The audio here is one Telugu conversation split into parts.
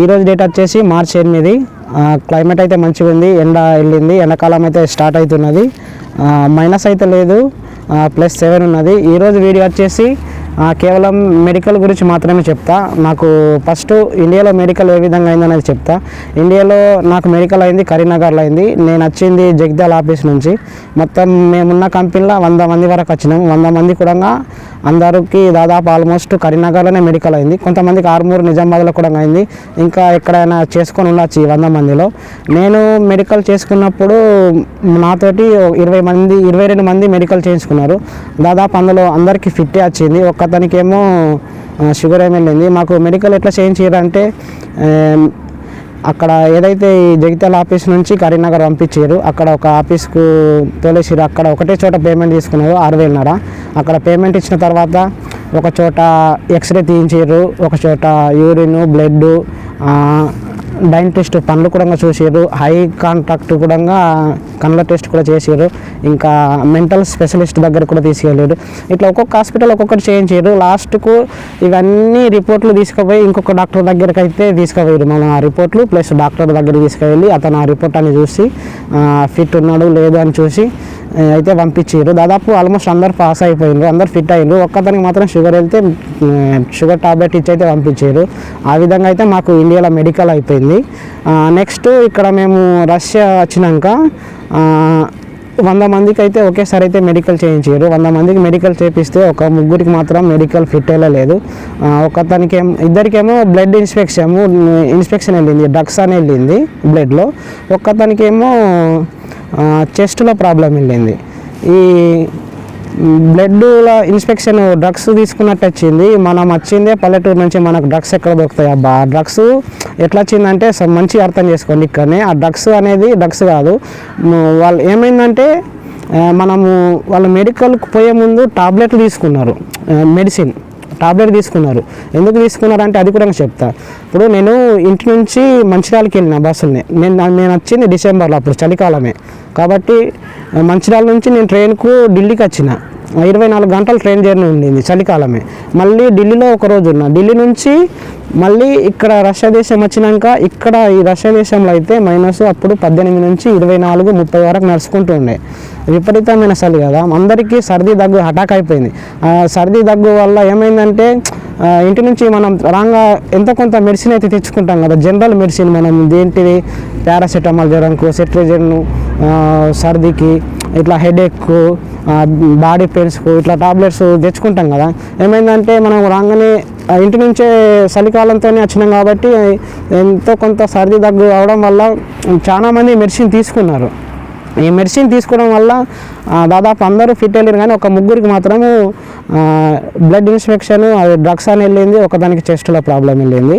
ఈరోజు డేట్ వచ్చేసి మార్చి ఎనిమిది. క్లైమేట్ అయితే మంచిగా ఉంది ఎండ వెళ్ళింది ఎండాకాలం అయితే స్టార్ట్ అవుతున్నది. మైనస్ అయితే లేదు ప్లస్ సెవెన్ ఉన్నది. ఈరోజు వీడియో వచ్చేసి కేవలం మెడికల్ గురించి మాత్రమే చెప్తా. నాకు ఫస్ట్ ఇండియాలో మెడికల్ ఏ విధంగా అయిందనేది చెప్తా. ఇండియాలో నాకు మెడికల్ అయింది కరీంనగర్లో అయింది. నేను వచ్చింది జగ్దాల్ ఆఫీస్ నుంచి. మొత్తం మేమున్న కంపెనీలో వంద మంది వరకు వచ్చినాం. వంద మంది కూడా అందరికీ దాదాపు ఆల్మోస్ట్ కరీంనగర్లోనే మెడికల్ అయింది. కొంతమందికి ఆర్మూర్ నిజామాబాద్లో కూడా అయింది. ఇంకా ఎక్కడైనా చేసుకొని ఉండొచ్చు ఈ వంద మందిలో. నేను మెడికల్ చేసుకున్నప్పుడు నాతోటి ఇరవై మంది ఇరవై రెండు మంది మెడికల్ చేయించుకున్నారు. దాదాపు అందులో అందరికీ ఫిట్టే వచ్చింది. ఒక్కతనికేమో షుగర్ ఏమి వెళ్ళింది మాకు మెడికల్ ఎట్లా చేయించారంటే అక్కడ ఏదైతే ఈ జగిత్యాల ఆఫీస్ నుంచి కరీంనగర్ పంపించారు అక్కడ ఒక ఆఫీస్కు తోలేసిరు అక్కడ ఒకటే చోట పేమెంట్ తీసుకున్నారు ఆరు వేలున్నర. అక్కడ పేమెంట్ ఇచ్చిన తర్వాత ఒక చోట ఎక్స్రే తీయించారు ఒక చోట యూరిన్ బ్లడ్ డైన్ టెస్ట్ పనులు కూడా చూసారు హై కాంటాక్ట్ కూడా కళ్ళ టెస్ట్ కూడా చేసారు ఇంకా మెంటల్ స్పెషలిస్ట్ దగ్గర కూడా తీసుకెళ్ళారు. ఇట్లా ఒక్కొక్క హాస్పిటల్ ఒక్కొక్కటి చేయించారు. లాస్ట్కు ఇవన్నీ రిపోర్ట్లు తీసుకుపోయి ఇంకొక డాక్టర్ దగ్గరికి అయితే తీసుకుపోయారు. మనం ఆ రిపోర్ట్లు ప్లస్ డాక్టర్ దగ్గర తీసుకువెళ్ళి అతను ఆ రిపోర్ట్ అని చూసి ఫిట్ ఉన్నాడు లేదు అని చూసి అయితే పంపించారు దాదాపు ఆల్మోస్ట్ అందరు పాస్ అయిపోయిండ్రు అందరు ఫిట్ అయ్యారు ఒక్కతనికి మాత్రం షుగర్ వెళ్తే షుగర్ టాబ్లెట్ ఇచ్చి అయితే పంపించారు ఆ విధంగా అయితే మాకు ఇండియాలో మెడికల్ అయిపోయింది. నెక్స్ట్ ఇక్కడ మేము రష్యా వచ్చినాక వంద మందికి అయితే ఒకేసారి అయితే మెడికల్ చేయించారు వంద మందికి మెడికల్ చేపిస్తే ఒక ముగ్గురికి మాత్రం మెడికల్ ఫిట్ వెళ్ళలేదు ఆ, ఒకతనికి ఇద్దరికేమో బ్లడ్ ఇన్స్పెక్షన్ ఇన్స్పెక్షన్ వెళ్ళింది డ్రగ్స్ అని వెళ్ళింది బ్లడ్లో ఒక్కతనికేమో చెస్ట్లో ప్రాబ్లం వెళ్ళింది. ఈ బ్లడ్లో ఇన్స్పెక్షన్ డ్రగ్స్ తీసుకున్నట్టు వచ్చింది. మనం వచ్చిందే పల్లెటూరు నుంచి మనకు డ్రగ్స్ ఎక్కడ దొరుకుతాయి? అబ్బా ఆ డ్రగ్స్ ఎట్లా వచ్చిందంటే స- మంచి అర్థం చేసుకోండి ఇక్కడనే. ఆ డ్రగ్స్ అనేది డ్రగ్స్ కాదు. వాళ్ళు ఏమైందంటే మనము వాళ్ళు మెడికల్కి పోయే ముందు టాబ్లెట్లు తీసుకున్నారు. మెడిసిన్. టాబ్లెట్ తీసుకున్నారు. ఎందుకు తీసుకున్నారు అంటే అది కూడా నాకు చెప్తా. ఇప్పుడు నేను ఇంటి నుంచి మంచిర్యాలకి వెళ్ళిన బస్సుల్ని. నేను నేను వచ్చింది డిసెంబర్లో అప్పుడు చలికాలమే. కాబట్టి మంచిర్యాల నుంచి నేను ట్రైన్కు ఢిల్లీకి వచ్చిన. ఇరవై నాలుగు గంటలు ట్రైన్ జర్నీ ఉండింది చలికాలమే. మళ్ళీ ఢిల్లీలో ఒక రోజు ఉన్నా. ఢిల్లీ నుంచి మళ్ళీ ఇక్కడ రష్యా దేశం వచ్చినాక ఇక్కడ ఈ రష్యా దేశంలో అయితే మైనస్ అప్పుడు పద్దెనిమిది నుంచి ఇరవై నాలుగు ముప్పై వరకు నడుచుకుంటూ ఉండే. విపరీతమైన చలి కదా. అందరికీ సర్ది దగ్గు అటాక్ అయిపోయింది. సర్ది దగ్గు వల్ల ఏమైందంటే ఇంటి నుంచి మనం రాగా ఎంత కొంత మెడిసిన్ అయితే తెచ్చుకుంటాం కదా. జనరల్ మెడిసిన్ మనం దేంటిది పారాసెటమాల్ జ్వరంకు సెట్రిజన్ సర్దికి ఇట్లా హెడేక్ బాడీ పెయిన్స్ ఇట్లా టాబ్లెట్స్ తెచ్చుకుంటాం కదా. ఏమైందంటే మనం రాగానే ఇంటి నుంచే చలికాలంతోనే వచ్చినాం కాబట్టి ఎంతో కొంత సర్ది దగ్గు అవడం వల్ల చాలామంది మెడిసిన్ తీసుకున్నారు. ఈ మెడిసిన్ తీసుకోవడం వల్ల దాదాపు అందరూ ఫిట్ వెళ్ళారు కానీ ఒక ముగ్గురికి మాత్రము బ్లడ్ ఇన్స్పెక్షన్ అది డ్రగ్స్ అని వెళ్ళింది ఒకదానికి చెస్ట్లో ప్రాబ్లం వెళ్ళింది.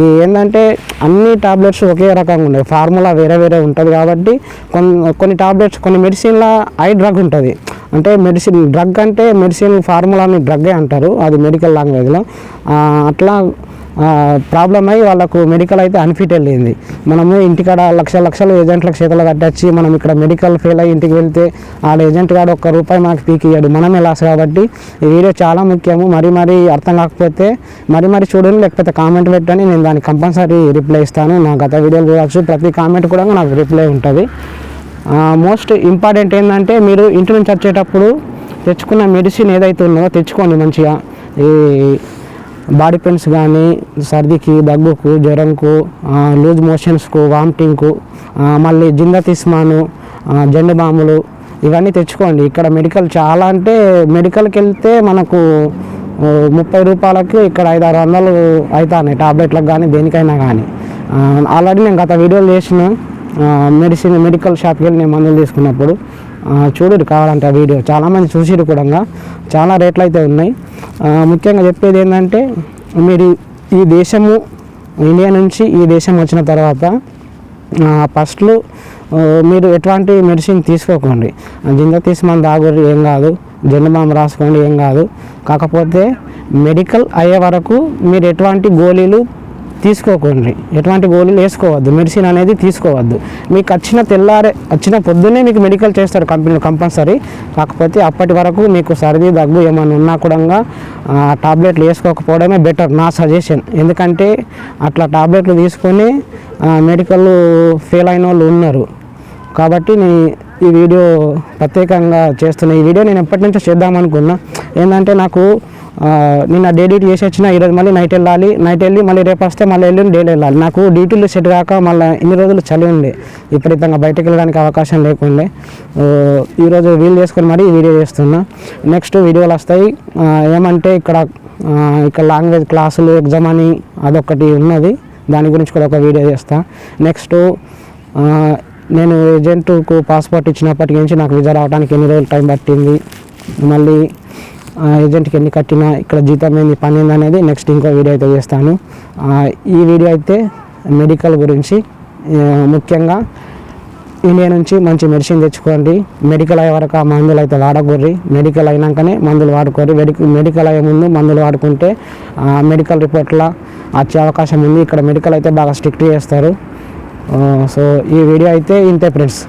ఈ ఏంటంటే అన్ని టాబ్లెట్స్ ఒకే రకంగా ఉండవు ఫార్ములా వేరే వేరే ఉంటుంది కాబట్టి కొన్ని కొన్ని టాబ్లెట్స్ కొన్ని మెడిసిన్లో ఐ డ్రగ్ ఉంటుంది. అంటే మెడిసిన్ డ్రగ్ అంటే మెడిసిన్ ఫార్ములాని డ్రగ్గే అంటారు అది మెడికల్ లాంగ్వేజ్లో అట్లా ప్రాబ్లం అయ్యి వాళ్ళకు మెడికల్ అయితే అన్ఫిట్ వెళ్ళింది. మనము ఇంటికాడ లక్ష లక్షలు ఏజెంట్లకు చేతులు కట్టచ్చి మనం ఇక్కడ మెడికల్ ఫెయిల్ అయ్యి ఇంటికి వెళ్తే వాళ్ళ ఏజెంట్ గాడు ఒక్క రూపాయి మనకు పీకియాడు మనమే లాస్ కాబట్టి ఈ వీడియో చాలా ముఖ్యము. మరి మరీ అర్థం కాకపోతే మరి మరీ చూడండి లేకపోతే కామెంట్ పెట్టండి. నేను దానికి కంపల్సరీ రిప్లై ఇస్తాను. నా గత వీడియోలు చూడవచ్చు ప్రతి కామెంట్ కూడా నాకు రిప్లై ఉంటుంది. మోస్ట్ ఇంపార్టెంట్ ఏంటంటే మీరు ఇంటి నుంచి వచ్చేటప్పుడు తెచ్చుకున్న మెడిసిన్ ఏదైతే ఉన్నదో తెచ్చుకోండి మంచిగా. ఈ బాడీ పెయిన్స్ కానీ సర్దికి దగ్గుకు జ్వరంకు లూజ్ మోషన్స్కు వామిటింగ్కు మళ్ళీ జింద తిస్మాను జెండు బాములు ఇవన్నీ తెచ్చుకోండి. ఇక్కడ మెడికల్ చాలా అంటే మెడికల్కి వెళ్తే మనకు ముప్పై రూపాయలకి ఇక్కడ ఐదు ఆరు వందలు అవుతాయి టాబ్లెట్లకు కానీ దేనికైనా కానీ ఆల్రెడీ నేను గత వీడియోలు చేసిన మెడిసిన్ మెడికల్ షాప్కి వెళ్ళి నేను మందులు తీసుకున్నప్పుడు చూడు కావాలంటే ఆ వీడియో. చాలామంది చూసిరు కూడా చాలా రేట్లు అయితే ఉన్నాయి ముఖ్యంగా చెప్పేది ఏంటంటే మీరు ఈ దేశము ఇండియా నుంచి ఈ దేశం వచ్చిన తర్వాత ఫస్ట్లో మీరు ఎటువంటి మెడిసిన్ తీసుకోకండి. జింద తీసి మన ఏం కాదు. జెండుబామ్ రాసుకోండి ఏం కాదు. కాకపోతే మెడికల్ అయ్యే వరకు మీరు ఎటువంటి గోళీలు తీసుకోకండి. ఎటువంటి గోళీలు వేసుకోవద్దు. మెడిసిన్ అనేది తీసుకోవద్దు. మీకు వచ్చిన తెల్లారే వచ్చిన పొద్దున్నే మీకు మెడికల్ చేస్తారు కంపెనీలో కంపల్సరీ. కాకపోతే అప్పటి వరకు మీకు సర్ది దగ్గు ఏమైనా ఉన్నా కూడా టాబ్లెట్లు వేసుకోకపోవడమే బెటర్ నా సజెషన్. ఎందుకంటే అట్లా టాబ్లెట్లు తీసుకొని మెడికల్ ఫెయిల్ అయిన వాళ్ళు ఉన్నారు. కాబట్టి నేను ఈ వీడియో ప్రత్యేకంగా చేస్తున్న. ఈ వీడియో నేను ఎప్పటి నుంచో చేద్దామనుకున్నా ఏంటంటే నాకు నిన్న డే డ్యూటీ చేసి వచ్చిన ఈరోజు మళ్ళీ నైట్ వెళ్ళాలి. నైట్ వెళ్ళి మళ్ళీ రేపు వస్తే మళ్ళీ వెళ్ళి డైలీ వెళ్ళాలి. నాకు డ్యూటీలు సెట్ కాక మళ్ళీ ఇన్ని రోజులు చలి ఉండే విపరీతంగా బయటకు వెళ్ళడానికి అవకాశం లేకుండే. ఈరోజు వీలు చేసుకొని మరీ వీడియో చేస్తున్నా. నెక్స్ట్ వీడియోలు వస్తాయి. ఏమంటే ఇక్కడ ఇక్కడ లాంగ్వేజ్ క్లాసులు ఎగ్జామ్ అని అదొకటి ఉన్నది. దాని గురించి కూడా ఒక వీడియో చేస్తా. నెక్స్ట్ నేను ఏజెంట్కు పాస్పోర్ట్ ఇచ్చినప్పటి నుంచి నాకు వీజా రావడానికి ఎన్ని రోజులు టైం పట్టింది. మళ్ళీ ఏజెంట్కి ఎన్ని కట్టినా ఇక్కడ జీతం ఏంది పని ఏంది అనేది నెక్స్ట్ ఇంకో వీడియో అయితే చేస్తాను. ఈ వీడియో అయితే మెడికల్ గురించి ముఖ్యంగా ఇండియా నుంచి మంచి మెడిసిన్ తెచ్చుకోండి. మెడికల్ అయ్యే వరకు ఆ మందులు అయితే వాడకూర్రి. మెడికల్ అయినాకనే మందులు వాడుకోరు మెడికల్ అయ్యే ముందు మందులు వాడుకుంటే మెడికల్ రిపోర్ట్ల వచ్చే అవకాశం ఉంది. ఇక్కడ మెడికల్ అయితే బాగా స్ట్రిక్ట్ చేస్తారు. సో ఈ వీడియో అయితే ఇంతే ఫ్రెండ్స్